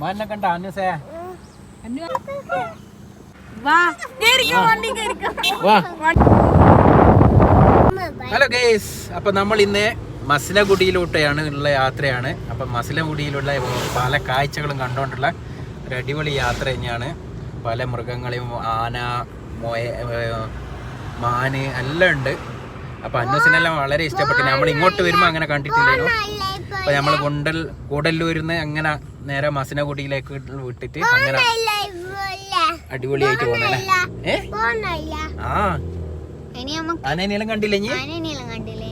മാനിനെ കണ്ട അന്നസേ hello guys അപ്പൊ നമ്മൾ ഇന്ന് മസിലഗുഡിയിലോട്ടെയാണ് ഉള്ള യാത്രയാണ്. അപ്പൊ മസിലഗുഡിയിലുള്ള പല കാഴ്ചകളും കണ്ടുകൊണ്ടുള്ള ഒരു അടിപൊളി യാത്ര തന്നെയാണ്. പല മൃഗങ്ങളെയും ആന മോയ മാന് എല്ലാം ഉണ്ട്. അപ്പൊ അന്നസിനെല്ലാം വളരെ ഇഷ്ടപ്പെട്ടു. നമ്മൾ ഇങ്ങോട്ട് വരുമ്പോൾ അങ്ങനെ കണ്ടിട്ടില്ലായിരുന്നു അപ്പൊ നമ്മൾ കൊണ്ടൽ കൂടല്ലൂരിന്ന് അങ്ങനെ നേരെ മസിനകുടിയിലേക്ക് വിട്ടിട്ട് അങ്ങനെ അടിപൊളിയായിട്ട് പോകുന്നല്ലേ ഏ? ആ. ആനേനെല്ലാം കണ്ടില്ലേ നമ്മൾ മസിന കണ്ടില്ലേ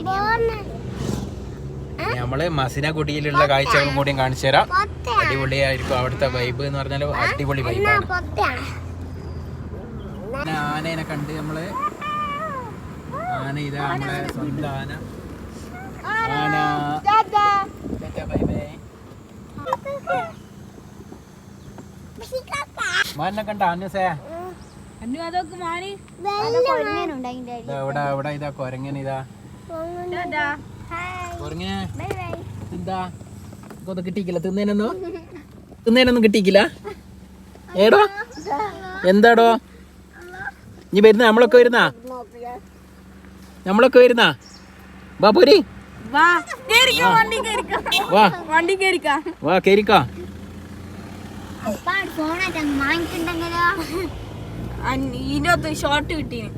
നമ്മൾ മസിനഗുഡിയിലുള്ള കാഴ്ചകളും കൂടിയും കാണിച്ചു തരാം. അടിപൊളിയായിരിക്കും അവിടുത്തെ വൈബ് എന്ന് പറഞ്ഞാൽ അടിപൊളി വൈബ് ആനേനെ കണ്ട് നമ്മൾ ആന ഇതാ നമ്മളെ സ്വന്തം ആന. ആന ടാറ്റാ, ബൈ ബൈ. മാനിനെ കണ്ട അന്നുസേ അന്നു അതൊക്കെ ഇതാ ഇവിടെ ഇവിടെ ഇതാ കൊരങ്ങൻ ഇതാ. ടാറ്റാ. കൊരങ്ങ. എന്താ കൊത കിട്ടിക്കില്ല തിന്നേനൊന്നും? തിന്നേനൊന്നും കിട്ടിക്കില്ല ഏടോ? എന്താടോ? നീ വരുന്ന? നമ്മളൊക്കെ വരുന്ന? നമ്മളൊക്കെ വരുന്ന? ബാപ്പൂരി പോരി വാ കേറിക്കോ വണ്ടി കേറിക്കോ. വാ. വണ്ടി കേറിക്കാ. വാ ഷോർട്ട് കിട്ടീന്.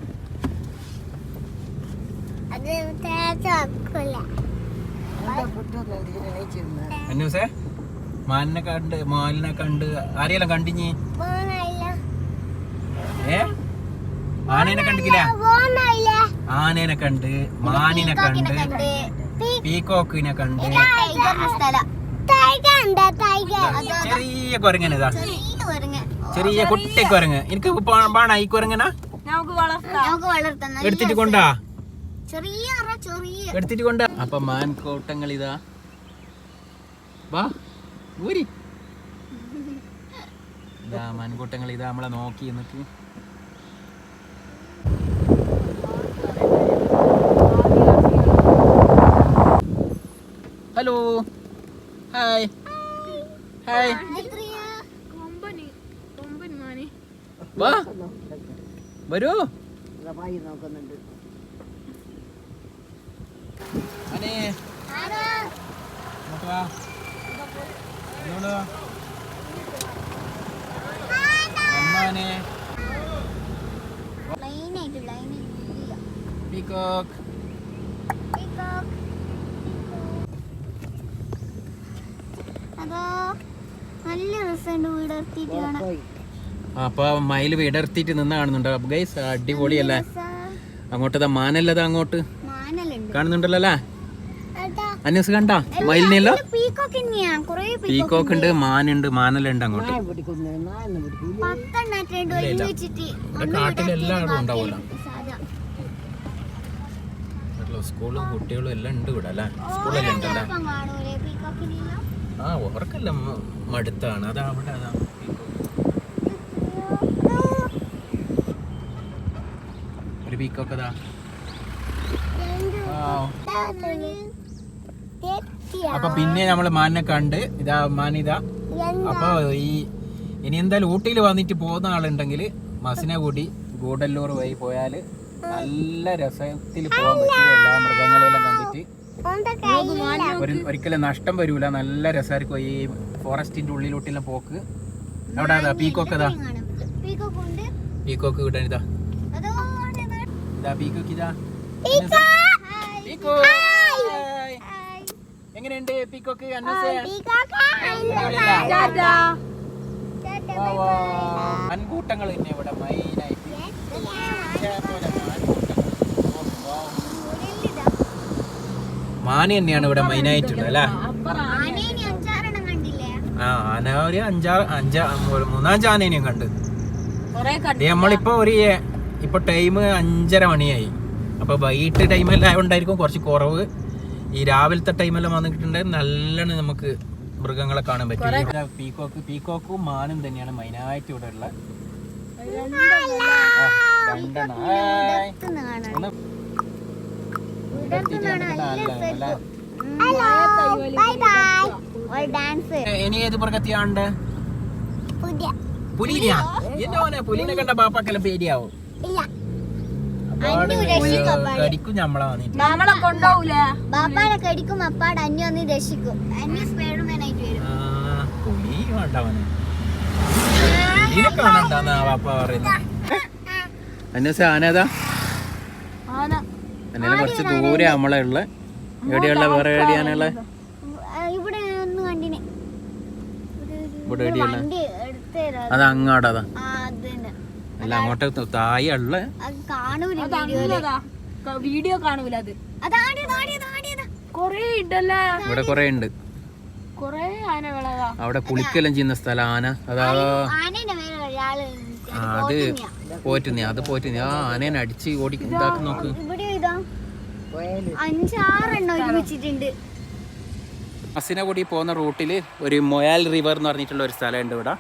മാനിനെ കണ്ട് മാലിനെ കണ്ട് ആരെയെല്ലാം കണ്ടിഞ്ഞി? ഏ? ആനേനെ കണ്ടില്ല ആനേനെ കണ്ട് മാനിനെ കണ്ട്. പീക്കോക്കിനെ കണ്ട്. ചെറിയ കുരങ്ങനിതാ ചെറിയ കുട്ടി കുരങ്ങ് എനിക്ക് പാണ ഈ കുരങ്ങനാ? എടുത്തിട്ട് കൊണ്ടാ. ചെറിയ ചെറിയ. എടുത്തിട്ട് കൊണ്ടാ. അപ്പൊ മാൻകൂട്ടങ്ങൾ ഇതാ. വാ ഊരി. ഇതാ മാൻകൂട്ടങ്ങൾ ഇതാ നമ്മളെ നോക്കി നിക്ക് ഹലോ ഹായ് ഹായ് കൊമ്പന്. കൊമ്പൻ മാനി. വാ. വരൂ. അനേ ഇങ്ങോട്ട് വാ. വാ. അമ്മാനെ പീകോക്ക് അതോ അപ്പൊ മയിൽ വിടർത്തിട്ട് നിന്ന് കാണുന്നുണ്ട് അപ്പൊ ഗൈസ് അടിപൊളിയല്ലേ? അങ്ങോട്ട് ദാ മാനല്ലതാ അങ്ങോട്ട്. മാനലുണ്ട്. കാണുന്നുണ്ടല്ലോ അല്ലേ? കണ്ട? മയിലിനെയല്ലോ? പീക്കോക്ക് ഉണ്ട് മാനുണ്ട് മാനലുണ്ട് അങ്ങോട്ട്. ഉണ്ടാവുമല്ലോ സാധാ. സ്കൂളും കുട്ടികളും എല്ലാം ഉണ്ട് ഇവിടെ അല്ലേ? സ്കൂളെല്ലാം ഉണ്ടല്ലേ? ആ ഓർക്കെല്ലാം മടുത്താണ്. അതാ അവിടെ അതാ. ഒരു പീക്കൊക്കെ അതാ. അപ്പൊ പിന്നെ നമ്മൾ മാനിനെ കണ്ട് ഇതാ മാനിതാ അപ്പൊ ഈ ഇനി എന്തായാലും ഊട്ടിയിൽ വന്നിട്ട് പോകുന്ന ആളുണ്ടെങ്കിൽ മസിനെ കൂടി ഗൂഡല്ലൂർ വഴി പോയാൽ നല്ല രസത്തിൽ പോകാൻ പറ്റും. എല്ലാ ഒരു ഒരിക്കലും നഷ്ടം വരൂല. നല്ല രസമായിരിക്കും ഈ ഫോറസ്റ്റിന്റെ ഉള്ളിലോട്ടില്ല പോക്ക്. അവിടെ അതാ പീക്കോക്ക് അതാ പീക്കോക്ക് ഉണ്ട്. പീക്കോക്ക് കിട്ടാൻ ഇതാ. ഇതാ പീക്കോക്ക് ഇതാ. എങ്ങനെയുണ്ട് പീക്കോക്ക്? അന്നസേ തന്നെ അടിപൊളിയല്ലേ? ടാറ്റാ. ടാറ്റാ, വാ, ബൈ വാ. ബൈ. മൺകൂട്ടങ്ങൾ തന്നെ ഇവിടെ മെയിനായിട്ട് ഇതേപോലെ മാൻകൂട്ടങ്ങൾ. ഓ, വാ. മുരളിതാ. മാന് തന്നെയാണ് ഇവിടെ മെയിനായിട്ടുള്ളത് അല്ലേ? ആനേനെ ആ ആന ഒരു അഞ്ചാറ് അഞ്ചാ മൂന്നാം മൂന്നാഞ്ച് ആനേനെയും കണ്ട്. നമ്മളിപ്പോ ഒരു ഇപ്പൊ ടൈം അഞ്ചര മണിയായി. അപ്പൊ വൈകിട്ട് ടൈമെല്ലാം ആയതുകൊണ്ടായിരിക്കും കുറച്ച് കുറവ്. ഈ രാവിലത്തെ ടൈമെല്ലാം വന്നിട്ടുണ്ടെങ്കിൽ നല്ലോണം നമുക്ക് മൃഗങ്ങളെ കാണാൻ പറ്റും. ഇവിടെ പീക്കോക്ക് പീക്കോക്കും മാനും തന്നെയാണ് മെയിനായിട്ട് ഇവിടെ ഉള്ള രണ്ടെണ്ണം. ഇനി ഏത് മൃഗത്തെയാണ്ട് പുതിയ പുലിനെയാ എന്റെ മോനെ പുലിനെ കണ്ട ബാപ്പാക്കെല്ലാം പേടിയാവും. കടിക്കും ഞമ്മളെ വന്നിട്ട്. നമ്മളെ കടിക്കും അപ്പാട് അന്യ വന്ന് രക്ഷിക്കും. അന്യ വരും. പുലി ഇതിനെ ബാപ്പ പറയുന്നത്. അന്വേഷ ആനേതാ ആന എന്നെ കുറച്ച് ദൂരെ നമ്മളെ ഉള്ള. എവിടെയുള്ള വേറെ എവിടെയാണുള്ള ഇവിടെ ഒന്ന് കണ്ടിന്. ഇവിടെ എവിടെയുള്ള. അത് അങ്ങോട്ടാ അത്. അല്ല അങ്ങോട്ട് തായി ഉള്ള. വീഡിയോ കാണൂല അത്. ഇവിടെ കുറെ ഉണ്ട്. അവിടെ കുളിക്കെല്ലാം ചെയ്യുന്ന സ്ഥലം ആന. അതാ. അത് പോറ്റുന്നേ അത് പോറ്റുന്നേ ആ ആനേനെ അടിച്ച് ഓടി ഇതാക്കി നോക്ക്. ഇവിടെ ഇതാ അഞ്ചാറെണ്ണം ഒരുമിച്ചിട്ടുണ്ട്. മസിനഗുടി പോകുന്ന റൂട്ടിൽ ഒരു മൊയാൽ റിവർ എന്ന് പറഞ്ഞിട്ടുള്ള ഒരു സ്ഥലമുണ്ട് ഇവിടെ.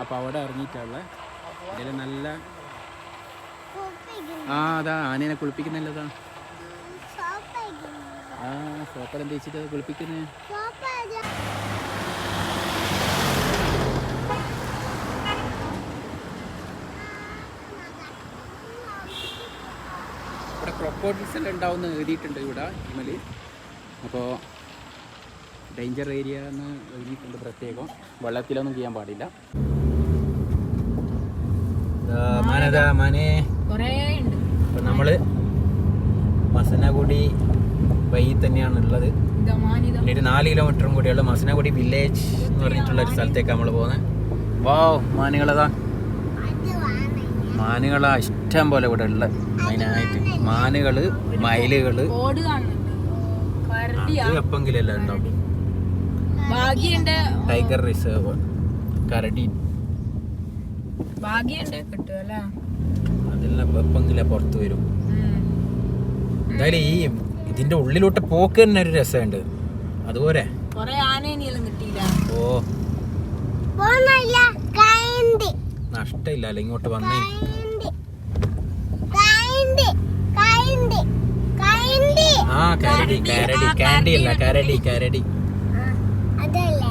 അപ്പോൾ അവിടെ ഇറങ്ങിയിട്ടുള്ള ഇതിൽ നല്ല ആ അതാ ആനേനെ കുളിപ്പിക്കുന്നല്ലതാ ആ സോപ്പറം തേച്ചിട്ട് അത് കുളിപ്പിക്കുന്നേ ഇവിടെ ക്രൊക്കോഡിൽസ് എല്ലാം ഉണ്ടാവുന്ന എഴുതിയിട്ടുണ്ട് ഇവിടെ ഇമൽ അപ്പോൾ ഡേഞ്ചർ ഏരിയ എന്ന് എഴുതിയിട്ടുണ്ട് പ്രത്യേകം. വെള്ളത്തിലൊന്നും ചെയ്യാൻ പാടില്ല. നമ്മൾ നമ്മൾ മസനഗുഡി വഴി തന്നെയാണ് ഉള്ളത് ഒരു നാല് കിലോമീറ്ററും കൂടിയുള്ള മസനഗുഡി വില്ലേജ് എന്ന് പറഞ്ഞിട്ടുള്ള ഒരു സ്ഥലത്തേക്ക് നമ്മൾ പോകുന്നത് വാവ് മാനുകളതാ മാനുകളാ ഇഷ്ടം പോലെ ഇവിടെ ഉള്ള അതിനായിട്ട് മാനുകൾ മയിലുകൾ. ഉണ്ടാവും. ടൈഗർ റിസർവ് കരടി. ഭാഗ്യണ്ട് കിട്ടും അല്ലേ? അതെല്ലാം എപ്പെങ്കിലെ പുറത്ത് വരും. എന്തായാലും ഈ ഇതിന്റെ ഉള്ളിലോട്ട് പോക്ക് തന്നെ ഒരു രസമുണ്ട്. അതുപോലെ. ഓ. നഷ്ടമില്ല അല്ല ഇങ്ങോട്ട് വന്നേ? ആ കരടി കരടി കാൻഡി അല്ല കരടി കരടി അതല്ല.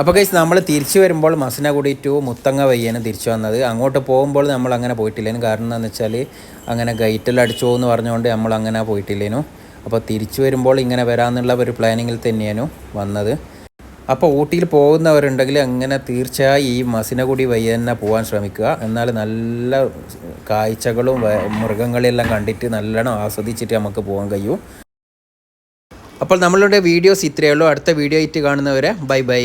അപ്പോൾ ഗൈസ് നമ്മൾ തിരിച്ചു വരുമ്പോൾ മസനഗുഡി ടു മുത്തങ്ങ വയ്യാണ് തിരിച്ചു വന്നത്. അങ്ങോട്ട് പോകുമ്പോൾ നമ്മൾ അങ്ങനെ പോയിട്ടില്ലേനു. കാരണം എന്താണെന്ന് വെച്ചാൽ അങ്ങനെ ഗൈറ്റിൽ അടിച്ചോ എന്ന് പറഞ്ഞുകൊണ്ട് നമ്മൾ അങ്ങനെ പോയിട്ടില്ലേനു. അപ്പോൾ തിരിച്ചു വരുമ്പോൾ ഇങ്ങനെ വരാമെന്നുള്ള ഒരു പ്ലാനിങ്ങിൽ തന്നെയാണ് വന്നത്. അപ്പോൾ ഊട്ടിയിൽ പോകുന്നവരുണ്ടെങ്കിൽ അങ്ങനെ തീർച്ചയായും ഈ മസിനകുടി വഴി തന്നെ പോകാൻ ശ്രമിക്കുക. എന്നാൽ നല്ല കാഴ്ചകളും മൃഗങ്ങളെല്ലാം കണ്ടിട്ട് നല്ലോണം ആസ്വദിച്ചിട്ട് നമുക്ക് പോകാൻ കഴിയും. അപ്പോൾ നമ്മളുടെ വീഡിയോസ് ഇത്രയേ ഉള്ളൂ. അടുത്ത വീഡിയോ ആയിട്ട് കാണുന്നവരെ ബൈ ബൈ.